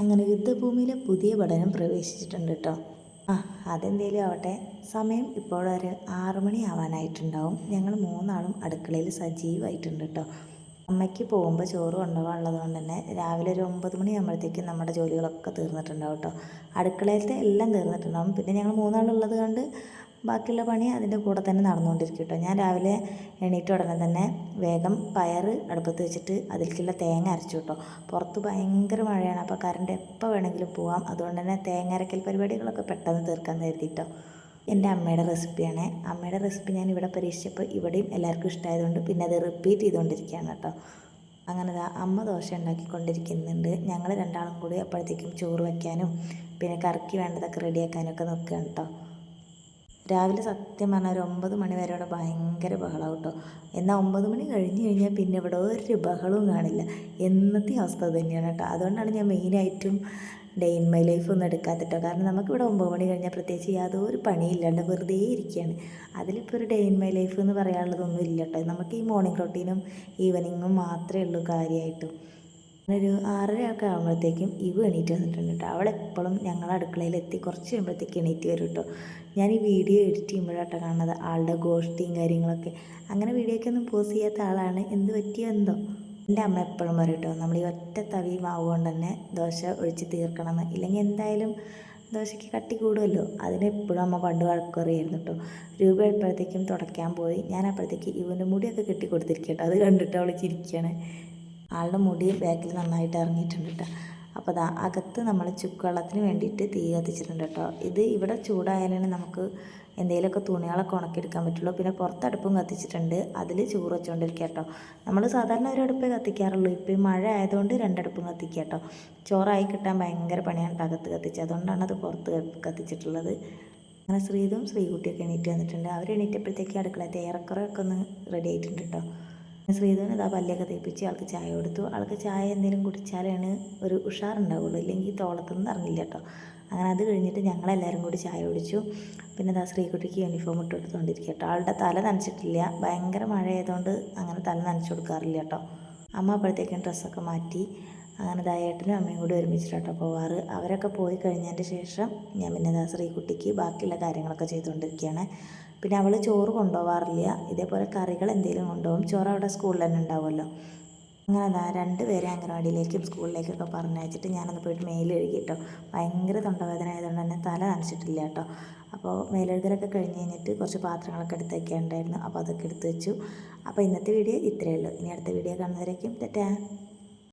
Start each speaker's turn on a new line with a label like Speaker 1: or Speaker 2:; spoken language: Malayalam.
Speaker 1: അങ്ങനെ യുദ്ധഭൂമിയിലെ പുതിയ പഠനം പ്രവേശിച്ചിട്ടുണ്ട് കേട്ടോ ആ അതെന്തേലും ആവട്ടെ. സമയം ഇപ്പോഴൊരു ആറ് മണി ആവാനായിട്ടുണ്ടാവും. ഞങ്ങൾ മൂന്നാളും അടുക്കളയിൽ സജീവമായിട്ടുണ്ട് കേട്ടോ അമ്മയ്ക്ക് പോകുമ്പോൾ ചോറ് കൊണ്ടുപോകാനുള്ളത് കൊണ്ട് തന്നെ രാവിലെ ഒരു ഒമ്പത് മണിയാകുമ്പോഴത്തേക്കും നമ്മുടെ ജോലികളൊക്കെ തീർന്നിട്ടുണ്ടാവും കേട്ടോ അടുക്കളയിലത്തെ എല്ലാം തീർന്നിട്ടുണ്ടാവും. പിന്നെ ഞങ്ങൾ മൂന്നാളുള്ളത് കൊണ്ട് ബാക്കിയുള്ള പണി അതിന്റെ കൂടെ തന്നെ നടന്നുകൊണ്ടിരിക്കും കേട്ടോ. ഞാൻ രാവിലെ എണീറ്റ ഉടനെ തന്നെ വേഗം പയർ അടുപ്പത്ത് വെച്ചിട്ട് അതിലേക്കുള്ള തേങ്ങ അരച്ചു കേട്ടോ. പുറത്ത് ഭയങ്കര മഴയാണ്. അപ്പോൾ കറണ്ട് എപ്പോൾ വേണമെങ്കിലും പോവാം. അതുകൊണ്ട് തന്നെ തേങ്ങ അരക്കൽ പരിപാടികളൊക്കെ പെട്ടെന്ന് തീർക്കാൻ കരുതിയിട്ടോ എന്റെ അമ്മയുടെ റെസിപ്പിയാണ്. അമ്മയുടെ റെസിപ്പി ഞാൻ ഇവിടെ പരീക്ഷിച്ചപ്പോൾ ഇവിടെയും എല്ലാവർക്കും ഇഷ്ടമായതുകൊണ്ട് പിന്നെ അത് റിപ്പീറ്റ് ചെയ്തുകൊണ്ടിരിക്കുകയാണ് കേട്ടോ. അങ്ങനെ അമ്മ ദോശ ഉണ്ടാക്കിക്കൊണ്ടിരിക്കുന്നുണ്ട്. ഞങ്ങൾ രണ്ടാളും കൂടി അപ്പോഴത്തേക്കും ചോറ് വയ്ക്കാനും പിന്നെ കറിക്ക് വേണ്ടതൊക്കെ റെഡിയാക്കാനും ഒക്കെ നോക്കുകയാണ് കേട്ടോ. രാവിലെ സത്യം പറഞ്ഞാൽ ഒരു ഒമ്പത് മണി വരെ ഇവിടെ ഭയങ്കര ബഹളം കേട്ടോ. എന്നാൽ ഒമ്പത് മണി കഴിഞ്ഞ് കഴിഞ്ഞാൽ പിന്നെ ഇവിടെ ഒരു ബഹളവും കാണില്ല. എന്നത്തെ അവസ്ഥ തന്നെയാണ് കേട്ടോ. അതുകൊണ്ടാണ് ഞാൻ മെയിനായിട്ടും ഡേ ഇൻ മൈ ലൈഫ് ഒന്നും എടുക്കാത്തിട്ടോ കാരണം നമുക്കിവിടെ ഒമ്പത് മണി കഴിഞ്ഞാൽ പ്രത്യേകിച്ച് യാതൊരു പണിയില്ലാണ്ട് വെറുതെ ഇരിക്കുകയാണ് അതിലിപ്പോൾ ഒരു ഡേ ഇൻ മൈ ലൈഫ് എന്ന് പറയാനുള്ളതൊന്നും ഇല്ല കേട്ടോ. നമുക്ക് ഈ മോർണിംഗ് റൊട്ടീനും ഈവനിങ്ങും മാത്രമേ ഉള്ളൂ കാര്യമായിട്ടും ഒരു ആറര ഒക്കെ ആകുമ്പോഴത്തേക്കും ഇവ് എണീറ്റ് വന്നിട്ടുണ്ട് കേട്ടോ. അവളെപ്പോഴും ഞങ്ങൾ അടുക്കളയിലെത്തി കുറച്ച് കഴിയുമ്പോഴത്തേക്ക് എണീറ്റ് വരും കേട്ടോ. ഞാൻ ഈ വീഡിയോ എഡിറ്റ് ചെയ്യുമ്പോഴാട്ടോ കാണുന്നത്. ആളുടെ ഗോഷ്ടിയും കാര്യങ്ങളൊക്കെ. അങ്ങനെ വീഡിയോയ്ക്ക് ഒന്നും പോസ് ചെയ്യാത്ത ആളാണ്. എന്ത് പറ്റിയോ എന്തോ. എന്റെ അമ്മ എപ്പോഴും പറയും കേട്ടോ നമ്മൾ ഈ ഒറ്റ തവി മാവ് തന്നെ ദോശ ഒഴിച്ച് തീർക്കണം എന്ന് ഇല്ലെങ്കിൽ എന്തായാലും ദോശയ്ക്ക് കട്ടി കൂടുമല്ലോ? അതിന് എപ്പോഴും അമ്മ പണ്ട് വഴക്കുറയായിരുന്നു കേട്ടോ. രൂപ എപ്പോഴത്തേക്കും തുടയ്ക്കാൻ പോയി. ഞാൻ അപ്പോഴത്തേക്ക് ഇവന്റെ മുടിയൊക്കെ കെട്ടി. കൊടുത്തിരിക്കട്ടോ അത് കണ്ടിട്ട് അവൾ ചിരിക്കുകയാണ്. ആളുടെ മുടി ബാക്കിൽ നന്നായിട്ട് ഇറങ്ങിയിട്ടുണ്ട് കേട്ടോ അപ്പോൾ അതാ അകത്ത് നമ്മൾ ചുക്കുവെള്ളത്തിന് വേണ്ടിയിട്ട് തീ കത്തിച്ചിട്ടുണ്ട് കേട്ടോ ഇത് ഇവിടെ ചൂടായാലാണ് നമുക്ക് എന്തെങ്കിലുമൊക്കെ തുണികളൊക്കെ ഉണക്കിയെടുക്കാൻ പറ്റുള്ളൂ. പിന്നെ പുറത്തടുപ്പും കത്തിച്ചിട്ടുണ്ട്. അതിൽ ചൂറ് വെച്ചുകൊണ്ടിരിക്കുക കേട്ടോ നമ്മൾ സാധാരണ ഒരു അടുപ്പേ കത്തിക്കാറുള്ളൂ. ഇപ്പോൾ ഈ മഴ ആയതുകൊണ്ട് രണ്ടടുപ്പും കത്തിക്കുക കേട്ടോ ചോറായി കിട്ടാൻ ഭയങ്കര പണിയാണ് അകത്ത് കത്തിച്ചത്. അതുകൊണ്ടാണ് അത് പുറത്ത് കത്തിച്ചിട്ടുള്ളത്. അങ്ങനെ ശ്രീതും ശ്രീകുട്ടിയൊക്കെ എണീറ്റ് വന്നിട്ടുണ്ട്. അവർ എണീറ്റപ്പോഴത്തേക്ക് അടുക്കളത്തെ ഏറെക്കുറെയൊക്കെ ഒന്ന് റെഡി ആയിട്ടുണ്ട് കേട്ടോ ശ്രീധരൻ ഇതാ പല്ലൊക്കെ തേപ്പിച്ച് ആൾക്ക് ചായ കൊടുത്തു. ആൾക്ക് ചായ എന്തെങ്കിലും കുടിച്ചാലാണ് ഒരു ഉഷാറുണ്ടാവുള്ളൂ. ഇല്ലെങ്കിൽ തോളത്തൊന്നും ഇറങ്ങില്ല കേട്ടോ. അങ്ങനെ അത് കഴിഞ്ഞിട്ട് ഞങ്ങളെല്ലാവരും കൂടി ചായ കുടിച്ചു. പിന്നെ ദാ ശ്രീകുട്ടിക്ക് യൂണിഫോം ഇട്ട് കൊടുത്തുകൊണ്ടിരിക്കുക കേട്ടോ. ആളുടെ തല നനച്ചിട്ടില്ല. ഭയങ്കര മഴ ആയതുകൊണ്ട് അങ്ങനെ തല നനച്ചു കൊടുക്കാറില്ല കേട്ടോ. അമ്മ അപ്പോഴത്തേക്കും ഡ്രസ്സൊക്കെ മാറ്റി. അങ്ങനെ ദായേട്ടനും അമ്മയും കൂടി ഒരുമിച്ചിട്ടാട്ടോ പോവാറ്. അവരൊക്കെ പോയി കഴിഞ്ഞതിന്റെ ശേഷം ഞാൻ പിന്നെ ദാ ശ്രീകുട്ടിക്ക് ബാക്കിയുള്ള കാര്യങ്ങളൊക്കെ ചെയ്തുകൊണ്ടിരിക്കുകയാണ്. പിന്നെ അവൾ ചോറ് കൊണ്ടുപോകാറില്ല ഇതേപോലെ കറികൾ എന്തെങ്കിലും കൊണ്ടുപോകും ചോറ് അവിടെ സ്കൂളിൽ തന്നെ ഉണ്ടാവുമല്ലോ. അങ്ങനെ അതാ രണ്ട് പേരെ അംഗനവാടിയിലേക്കും സ്കൂളിലേക്കൊക്കെ പറഞ്ഞയച്ചിട്ട് ഞാനൊന്ന് പോയിട്ട് മേൽ കഴുകി കേട്ടോ ഭയങ്കര തൊണ്ടവേദന ആയതുകൊണ്ട് തന്നെ തല നനച്ചിട്ടില്ല കേട്ടോ. അപ്പോൾ മേലെഴുകലൊക്കെ കഴിഞ്ഞ് കഴിഞ്ഞിട്ട് കുറച്ച് പാത്രങ്ങളൊക്കെ എടുത്ത് വയ്ക്കാനുണ്ടായിരുന്നു അപ്പോൾ അതൊക്കെ എടുത്ത് വെച്ചു. അപ്പോൾ ഇന്നത്തെ വീഡിയോ ഇത്രയേ ഉള്ളൂ. ഇനി അടുത്ത വീഡിയോ കാണുന്നവരേക്കും തെറ്റാ